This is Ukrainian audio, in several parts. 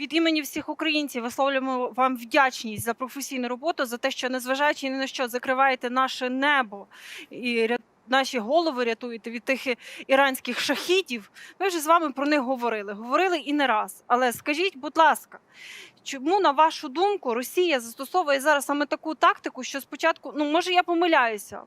Від імені всіх українців висловлюємо вам вдячність за професійну роботу, за те, що незважаючи ні на що закриваєте наше небо і наші голови рятуєте від тих іранських шахідів. Ми вже з вами про них говорили. Говорили і не раз. Але скажіть, будь ласка, чому на вашу думку Росія застосовує зараз саме таку тактику, що спочатку, ну може я помиляюся.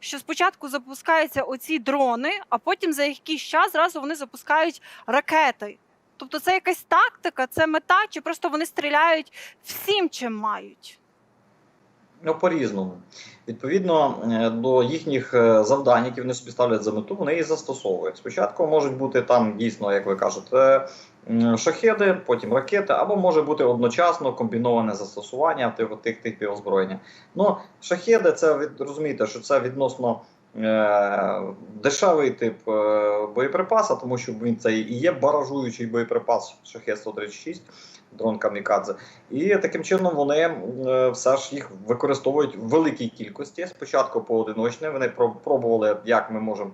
Що спочатку запускаються оці дрони, а потім за якийсь час зразу вони запускають ракети. Тобто це якась тактика, це мета, чи просто вони стріляють всім, чим мають? Ну, по-різному. Відповідно е, до їхніх е, завдань, які вони собі ставлять за мету, вони їх застосовують. Спочатку можуть бути там дійсно, як ви кажете, м, шахеди, потім ракети, або може бути одночасно комбіноване застосування тих тих типів озброєння. Ну, шахеди, це розумієте, що це відносно. Е, Дешевий тип е, боєприпаса, тому що він це і є баражуючий боєприпас шахет 136 дрон Камікадзе. І таким чином вони е, все ж їх використовують в великій кількості. Спочатку поодиночне. Вони пробували, як ми можемо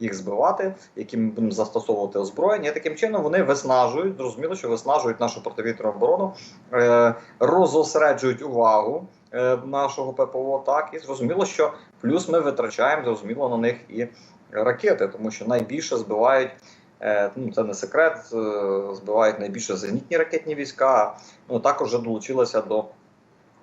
їх збивати, яким будемо застосовувати озброєння. І таким чином вони виснажують. Зрозуміло, що виснажують нашу противітряну оборону, розосереджують увагу нашого ППО. Так і зрозуміло, що плюс ми витрачаємо зрозуміло на них і ракети, тому що найбільше збивають. Е, Ну, це не секрет. е, Збивають найбільше зенітні ракетні війська. Ну також вже долучилася до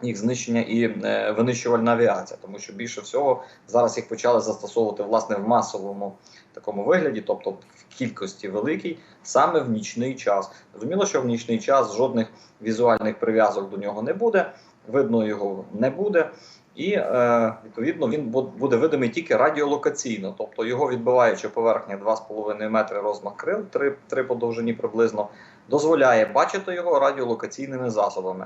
їх знищення і е, винищувальна авіація, тому що більше всього зараз їх почали застосовувати власне в масовому такому вигляді, тобто в кількості великій, саме в нічний час. Зрозуміло, що в нічний час жодних візуальних прив'язок до нього не буде, видно його не буде. І е, відповідно він буде видимий тільки радіолокаційно, тобто його відбиваюча поверхня 2,5 метри розмах крил, 3, 3 по довжині приблизно, дозволяє бачити його радіолокаційними засобами.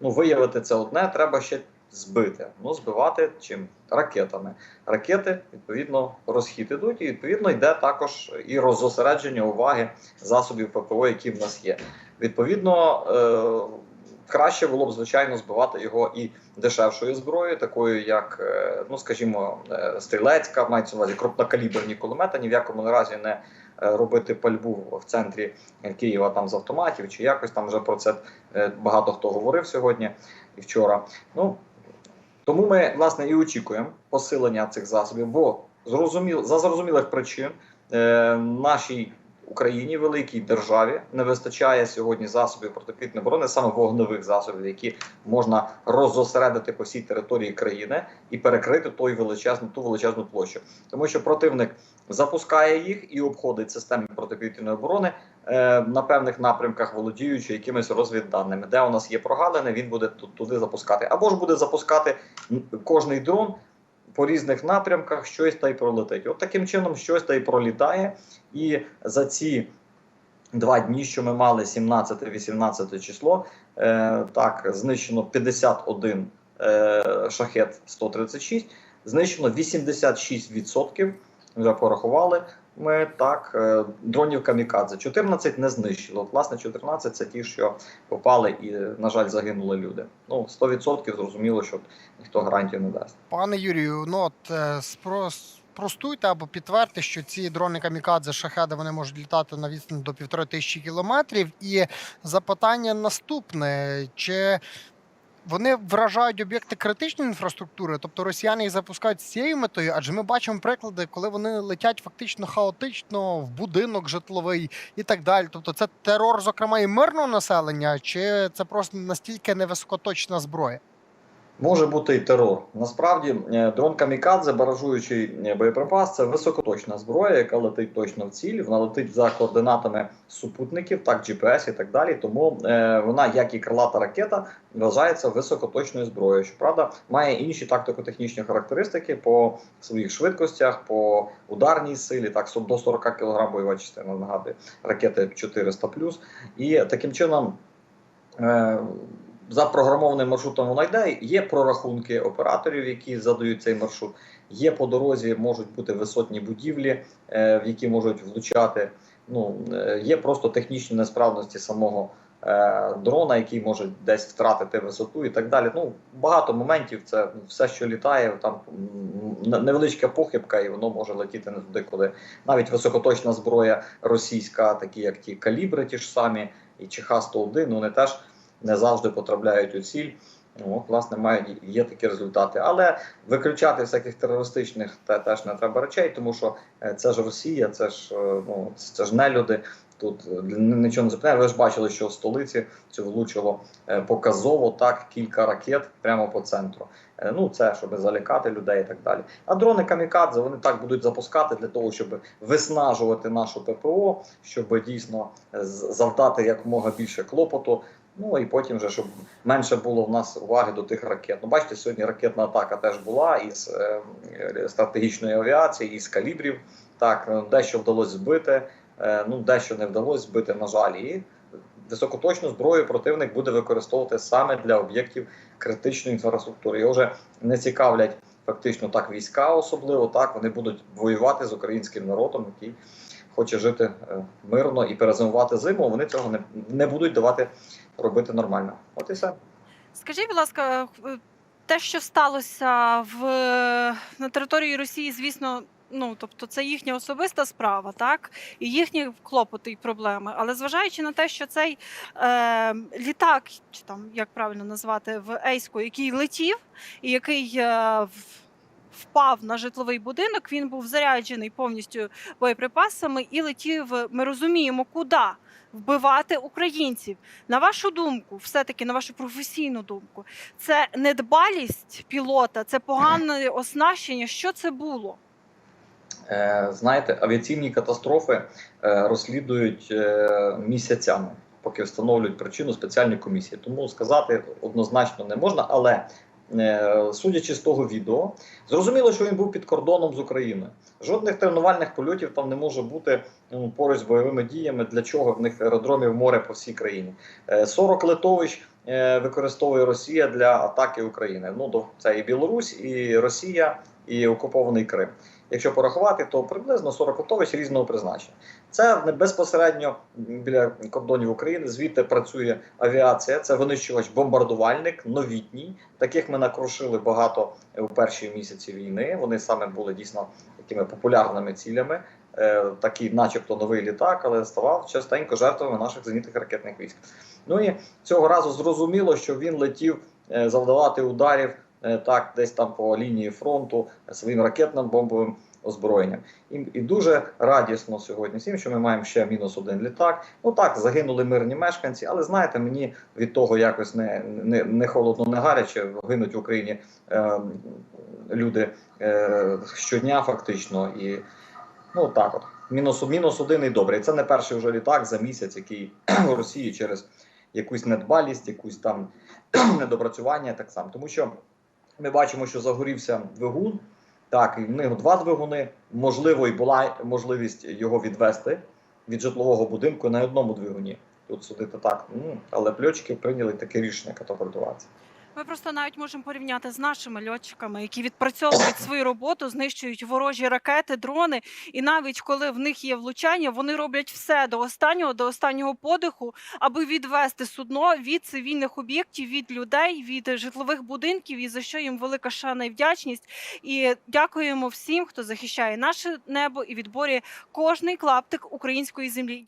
Ну, виявити це одне, треба ще збити. Ну, збивати чим? Ракетами. Ракети, відповідно, розхід ідуть, і відповідно йде також і роззосередження уваги засобів ППО, які в нас є. Відповідно, е, краще було б, звичайно, збивати його і дешевшою зброєю, такою як, е, ну скажімо, е, стрілецька, мається на увазі крупнокаліберні кулемети, ні в якому разі не е, робити пальбу в центрі Києва там з автоматів, чи якось там вже про це багато хто говорив сьогодні і вчора. Ну тому ми власне і очікуємо посилення цих засобів, бо зрозуміл за зрозумілих причин е, нашій Україні, великій державі, не вистачає сьогодні засобів протиповітряної оборони, саме вогневих засобів, які можна роззосередити по всій території країни і перекрити той величезну ту величезну площу, тому що противник запускає їх і обходить системи протиповітряної оборони е, на певних напрямках, володіючи якимись розвідданими. Де у нас є прогалини, він буде ту- туди запускати, або ж буде запускати кожний дрон. По різних напрямках щось та й пролетить. От таким чином щось та й пролітає. І за ці два дні, що ми мали 17-18 число, е, так, знищено 51 е, шахет 136, знищено 86%, вже порахували. Ми так, е, дронів камікадзе. 14 не знищило. От, власне, 14 це ті, що попали і, на жаль, загинули люди. Ну, 100% зрозуміло, що ніхто гарантію не дасть. Пане Юрію, ну от е, спро- спростуйте або підтвердьте, що ці дрони камікадзе шахеди вони можуть літати на відстань до півтори тисячі кілометрів. І запитання наступне: чи вони вражають об'єкти критичної інфраструктури, тобто росіяни їх запускають з цією метою, адже ми бачимо приклади, коли вони летять фактично хаотично в будинок житловий і так далі. Тобто, це терор, зокрема, і мирного населення, чи це просто настільки невисокоточна зброя? Може бути і терор. Насправді, е, дрон камікадзе, баражуючий е, боєприпас, це високоточна зброя, яка летить точно в ціль. Вона летить за координатами супутників, так GPS і так далі. Тому е, вона, як і крилата ракета, вважається високоточною зброєю. Щоправда, має інші тактико-технічні характеристики по своїх швидкостях, по ударній силі, так до 40 кг бойова частина нагадує ракети 400+. І таким чином. Е, за програмованим маршрутом вона йде. Є прорахунки операторів, які задають цей маршрут. Є по дорозі, можуть бути висотні будівлі, е, в які можуть влучати. Ну е, є просто технічні несправності самого е, дрона, який може десь втратити висоту і так далі. Ну багато моментів. Це все, що літає, там невеличка похибка, і воно може летіти не туди, куди навіть високоточна зброя російська, такі як ті калібри, ті ж самі і ЧХ-101, ну, вони теж не завжди потрапляють у ціль. Ну, власне, мають є такі результати. Але виключати всяких терористичних те, теж не треба речей, тому що е, це ж Росія, це ж е, ну це ж не люди. Тут е, нічого не зупиняє. Ви ж бачили, що в столиці це влучило показово так кілька ракет прямо по центру. Ну це щоб залякати людей і так далі. А дрони камікадзе вони так будуть запускати для того, щоб виснажувати нашу ППО, щоб дійсно завдати якомога більше клопоту. Ну і потім вже щоб менше було в нас уваги до тих ракет. Ну, бачите, сьогодні ракетна атака теж була із е, е, стратегічної авіації, із калібрів. Так, е, дещо вдалося збити, ну дещо не вдалося збити, на жаль. І високоточну зброю противник буде використовувати саме для об'єктів критичної інфраструктури. Його вже не цікавлять фактично так війська, особливо так вони будуть воювати з українським народом, який хоче жити мирно і перезимувати зиму. Вони цього не, не будуть давати робити нормально. От і все. Скажіть, будь ласка, е, те, що сталося в на території Росії, звісно. Ну, тобто, це їхня особиста справа, так і їхні клопоти і проблеми. Але зважаючи на те, що цей е, літак, чи там як правильно назвати, в Ейську, який летів, і який е, в- впав на житловий будинок, він був заряджений повністю боєприпасами і летів. Ми розуміємо, куди вбивати українців. На вашу думку, все-таки на вашу професійну думку, це недбалість пілота, це погане оснащення. Що це було? Е, знаєте, авіаційні катастрофи е, розслідують е, місяцями, поки встановлюють причину спеціальні комісії. Тому сказати однозначно не можна, але судячи з того відео, зрозуміло, що він був під кордоном з Україною. Жодних тренувальних польотів там не може бути ну, поруч з бойовими діями. Для чого в них аеродромів море по всій країні? Е, 40 литовищ е, використовує Росія для атаки України. Ну, до- це і Білорусь, і Росія, і окупований Крим. Якщо порахувати, то приблизно 40 литовищ різного призначення. Це безпосередньо біля кордонів України. Звідти працює авіація. Це винищувач бомбардувальник, новітній. Таких ми накрушили багато у перші місяці війни. Вони саме були дійсно такими популярними цілями. Е, такий, начебто, новий літак, але ставав частенько жертвами наших зенітних ракетних військ. Ну і цього разу зрозуміло, що він летів е, завдавати ударів так, десь там по лінії фронту е, своїм ракетним бомбовим озброєнням. І, і дуже радісно сьогодні всім, що ми маємо ще мінус один літак. Ну так, загинули мирні мешканці, але знаєте, мені від того якось не, не, не холодно, не гаряче. Гинуть в Україні е, люди е, щодня, фактично. І ну так от. Мінус, мінус один і добре. І це не перший вже літак за місяць, який у Росії через якусь недбалість, якусь там недопрацювання, так само. Тому що ми бачимо, що загорівся двигун. Так, і в них два двигуни. Можливо, і була можливість його відвести від житлового будинку на одному двигуні. Тут судити так. Але пльочки прийняли таке рішення катапультуватися. Ми просто навіть можемо порівняти з нашими льотчиками, які відпрацьовують свою роботу, знищують ворожі ракети, дрони. І навіть коли в них є влучання, вони роблять все до останнього, до останнього подиху, аби відвести судно від цивільних об'єктів, від людей, від житлових будинків. І за що їм велика шана і вдячність. І дякуємо всім, хто захищає наше небо і відборює кожний клаптик української землі.